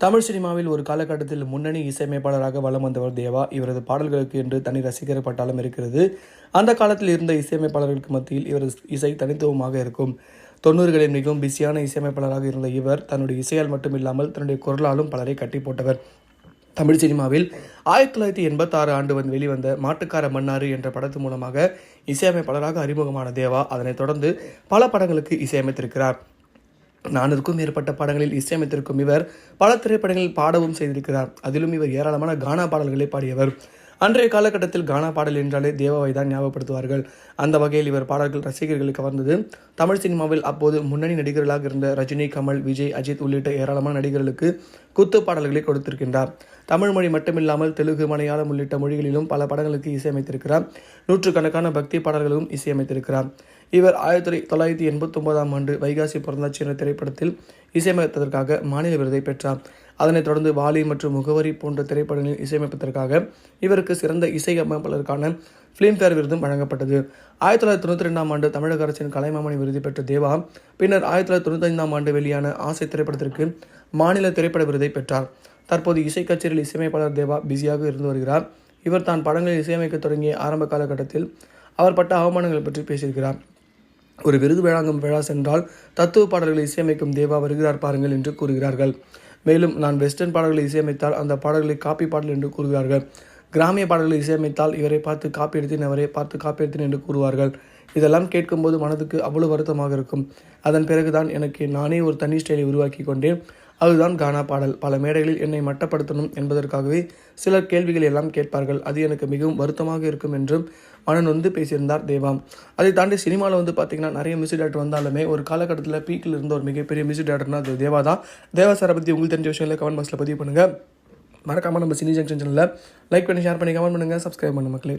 தமிழ் சினிமாவில் ஒரு காலகட்டத்தில் முன்னணி இசையமைப்பாளராக வலம் வந்தவர் தேவா. இவரது பாடல்களுக்கு என்று தனி ரசிகர் பட்டாளம் இருக்கிறது. அந்த காலத்தில் இருந்த இசையமைப்பாளர்களுக்கு மத்தியில் இவரது இசை தனித்துவமாக இருக்கும். தொண்ணூறுகளில் மிகவும் பிஸியான இசையமைப்பாளராக இருந்த இவர் தன்னுடைய இசையால் மட்டுமில்லாமல் தன்னுடைய குரலாலும் பலரை கட்டி போட்டவர் தமிழ் சினிமாவில் ஆயிரத்தி தொள்ளாயிரத்தி எண்பத்தாறு ஆண்டு வந்து வெளிவந்த மாட்டுக்கார மன்னாரு என்ற படத்து மூலமாக இசையமைப்பாளராக அறிமுகமான தேவா அதனைத் தொடர்ந்து பல படங்களுக்கு இசையமைத்திருக்கிறார். நானூறுக்கும் மேற்பட்ட பாடங்களில் இசையமைத்திருக்கும் இவர் பல திரைப்படங்களில் பாடவும் செய்திருக்கிறார். அதிலும் இவர் ஏராளமான கானா பாடல்களை பாடியவர். அன்றைய காலகட்டத்தில் கானா பாடல் என்றாலே தேவாவை தான் ஞாபகப்படுத்துவார்கள். அந்த வகையில் இவர் பாடல்கள் ரசிகர்களை கவர்ந்தது. தமிழ் சினிமாவில் அப்போது முன்னணி நடிகர்களாக இருந்த ரஜினி கமல் விஜய் அஜித் உள்ளிட்ட ஏராளமான நடிகர்களுக்கு குத்து பாடல்களை கொடுத்திருக்கின்றார். தமிழ் மொழி மட்டுமில்லாமல் தெலுங்கு மலையாளம் உள்ளிட்ட மொழிகளிலும் பல படங்களுக்கு இசையமைத்திருக்கிறார். நூற்றுக்கணக்கான பக்தி பாடல்களும் இசையமைத்திருக்கிறார். இவர் ஆயிரத்தி தொள்ளாயிரத்தி எண்பத்தி ஒன்பதாம் ஆண்டு வைகாசி பிறந்தாச்சி என்ற திரைப்படத்தில் இசையமைத்ததற்காக மாநில விருதை பெற்றார். அதனைத் தொடர்ந்து வாலி மற்றும் முகவரி போன்ற திரைப்படங்களில் இசையமைப்பதற்காக இவருக்கு சிறந்த இசையமைப்பாளருக்கான ஃபிலிம்ஃபேர் விருதும் வழங்கப்பட்டது. ஆயிரத்தி தொள்ளாயிரத்தி தொண்ணூற்றி ரெண்டாம் ஆண்டு தமிழக அரசின் கலைமாமணி விருது பெற்ற தேவா பின்னர் ஆயிரத்தி தொள்ளாயிரத்தி தொண்ணூற்றி ஐந்தாம் ஆண்டு வெளியான ஆசை திரைப்படத்திற்கு மாநில திரைப்பட விருதை பெற்றார். தற்போது இசை கச்சேரியில் இசையமைப்பாளர் தேவா பிஸியாக இருந்து வருகிறார். இவர் தான் படங்களில் இசையமைக்க தொடங்கிய ஆரம்ப காலகட்டத்தில் அவர் பட்ட அவமானங்கள் பற்றி பேசியிருக்கிறார். ஒரு விருது வழங்கும் விழா சென்றால் தத்துவ பாடல்களை இசையமைக்கும் தேவா வருகிறார் பாருங்கள் என்று கூறுகிறார்கள். மேலும் நான் வெஸ்டர்ன் பாடல்களை இசையமைத்தால் அந்த பாடல்களை காப்பி பாடல் என்று கூறுகிறார்கள் கிராமிய பாடல்களை இசையமைத்தால் இவரை பார்த்து காப்பி எடுத்தேன் அவரை பார்த்து காப்பி எடுத்தேன் என்று கூறுவார்கள். இதெல்லாம் கேட்கும்போது மனதுக்கு அவ்வளவு வருத்தமாக இருக்கும். அதன் பிறகுதான் எனக்கு நானே ஒரு தனி ஸ்டைலை உருவாக்கி கொண்டேன். அதுதான் கானா பாடல். பல மேடைகளில் என்னை மட்டப்படுத்தணும் என்பதற்காகவே சிலர் கேள்விகள் எல்லாம் கேட்பார்கள். அது எனக்கு மிகவும் வருத்தமாக இருக்கும் என்றும் மனன் வந்து பேசியிருந்தார் தேவாம் அதை தாண்டி சினிமாவில் வந்து பார்த்தீங்கன்னா நிறைய மியூசிக் டேரக்டர் வந்தாலுமே ஒரு காலகட்டத்தில் பீக்கில் இருந்த ஒரு மிகப்பெரிய மியூசிக் டேரக்டர்னா அது தேவா தான். தேவா சாரை பற்றி உங்களுக்கு தெரிஞ்ச விஷயங்களை கமெண்ட் பாக்ஸில் பதிவு பண்ணுங்கள் மறக்காமல் நம்ம சினி ஜங்ஷன் சேனலில் லைக் பண்ணி ஷேர் பண்ணி கமெண்ட் பண்ணுங்கள் சப்ஸ்கிரைப் பண்ணு மக்களே.